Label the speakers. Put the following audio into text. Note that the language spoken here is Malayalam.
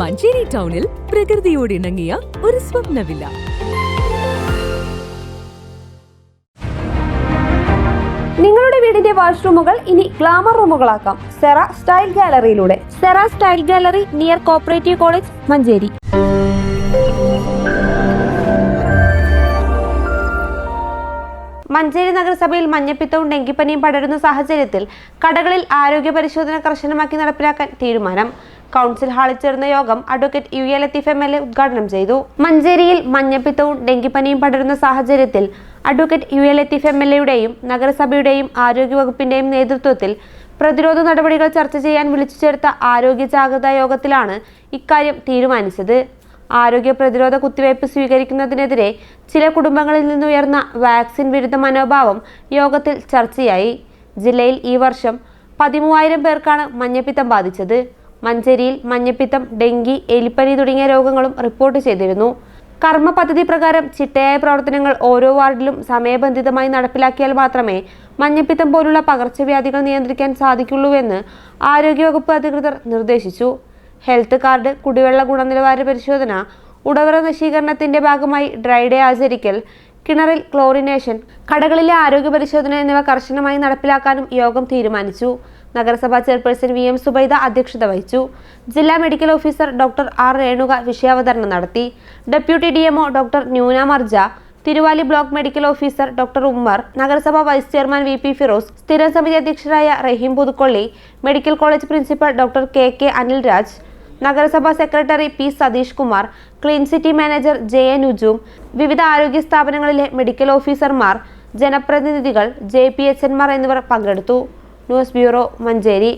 Speaker 1: മഞ്ചേരി ടൗണിൽ പ്രകൃതിയോട് ഇണങ്ങിയ ഒരു സ്വപ്നവില്ല.
Speaker 2: നിങ്ങളുടെ വീടിന്റെ വാഷ്റൂമുകൾ ഇനി ഗ്ലാമർ റൂമുകളാക്കാം. Cera style ഗാലറിയിലൂടെ. Sera style gallery near cooperative college Manjeri. Manjeri നഗരസഭയിൽ മഞ്ഞപ്പിത്തവും ഡെങ്കിപ്പനിയും പടരുന്ന സാഹചര്യത്തിൽ കടകളിൽ ആരോഗ്യ പരിശോധന കർശനമാക്കി നടപ്പിലാക്കാൻ തീരുമാനം. കൗൺസിൽ ഹാളിൽ ചേർന്ന യോഗം advocate U A Latheef M L A ഉദ്ഘാടനം ചെയ്തു. മഞ്ചേരിയിൽ മഞ്ഞപ്പിത്തവും ഡെങ്കിപ്പനിയും പടരുന്ന സാഹചര്യത്തിൽ advocate U A Latheef M L എയുടെയും നഗരസഭയുടെയും ആരോഗ്യവകുപ്പിന്റെയും നേതൃത്വത്തിൽ പ്രതിരോധ നടപടികൾ ചർച്ച ചെയ്യാൻ വിളിച്ചു ചേർത്ത ആരോഗ്യ ജാഗ്രതാ യോഗത്തിലാണ് ഇക്കാര്യം തീരുമാനിച്ചത്. ആരോഗ്യ പ്രതിരോധ കുത്തിവയ്പ് സ്വീകരിക്കുന്നതിനെതിരെ ചില കുടുംബങ്ങളിൽ നിന്നുയർന്ന വാക്സിൻ വിരുദ്ധ മനോഭാവം യോഗത്തിൽ ചർച്ചയായി. ജില്ലയിൽ ഈ വർഷം പതിമൂവായിരം പേർക്കാണ് മഞ്ഞപ്പിത്തം ബാധിച്ചത്. മഞ്ചേരിയിൽ മഞ്ഞപ്പിത്തം ഡെങ്കി എലിപ്പനി തുടങ്ങിയ രോഗങ്ങളും റിപ്പോർട്ട് ചെയ്തിരുന്നു. കർമ്മ പദ്ധതി പ്രകാരം ചിട്ടയായ പ്രവർത്തനങ്ങൾ ഓരോ വാർഡിലും സമയബന്ധിതമായി നടപ്പിലാക്കിയാൽ മാത്രമേ മഞ്ഞപ്പിത്തം പോലുള്ള പകർച്ചവ്യാധികൾ നിയന്ത്രിക്കാൻ സാധിക്കുള്ളൂവെന്ന് ആരോഗ്യവകുപ്പ് അധികൃതർ നിർദ്ദേശിച്ചു. ഹെൽത്ത് കാർഡ് കുടിവെള്ള ഗുണനിലവാര പരിശോധന ഉടവറ നശീകരണത്തിന്റെ ഭാഗമായി ഡ്രൈ ഡേ ആചരിക്കൽ കിണറിൽ ക്ലോറിനേഷൻ കടകളിലെ ആരോഗ്യ പരിശോധന എന്നിവ കർശനമായി നടപ്പിലാക്കാനും യോഗം തീരുമാനിച്ചു. നഗരസഭാ ചെയർപേഴ്സൺ വി എം സുബൈദ അധ്യക്ഷത വഹിച്ചു. ജില്ലാ medical officer doctor R. Renuka വിഷയാവതരണം നടത്തി. Deputy D MO doctor Nuna Marja Thiruvali block medical officer doctor Ummer നഗരസഭാ vice chairman V. P. Firoz സ്ഥിരം സമിതി അധ്യക്ഷരായ Raheem Puthukkolli medical college principal doctor K. K. Anilraj നഗരസഭാ secretary P Satheesh Kumar clean city manager J N ഉജും വിവിധ ആരോഗ്യ സ്ഥാപനങ്ങളിലെ മെഡിക്കൽ ഓഫീസർമാർ ജനപ്രതിനിധികൾ ജെ പി എച്ച് എന്നിവർ പങ്കെടുത്തു. News bureau Manjeri.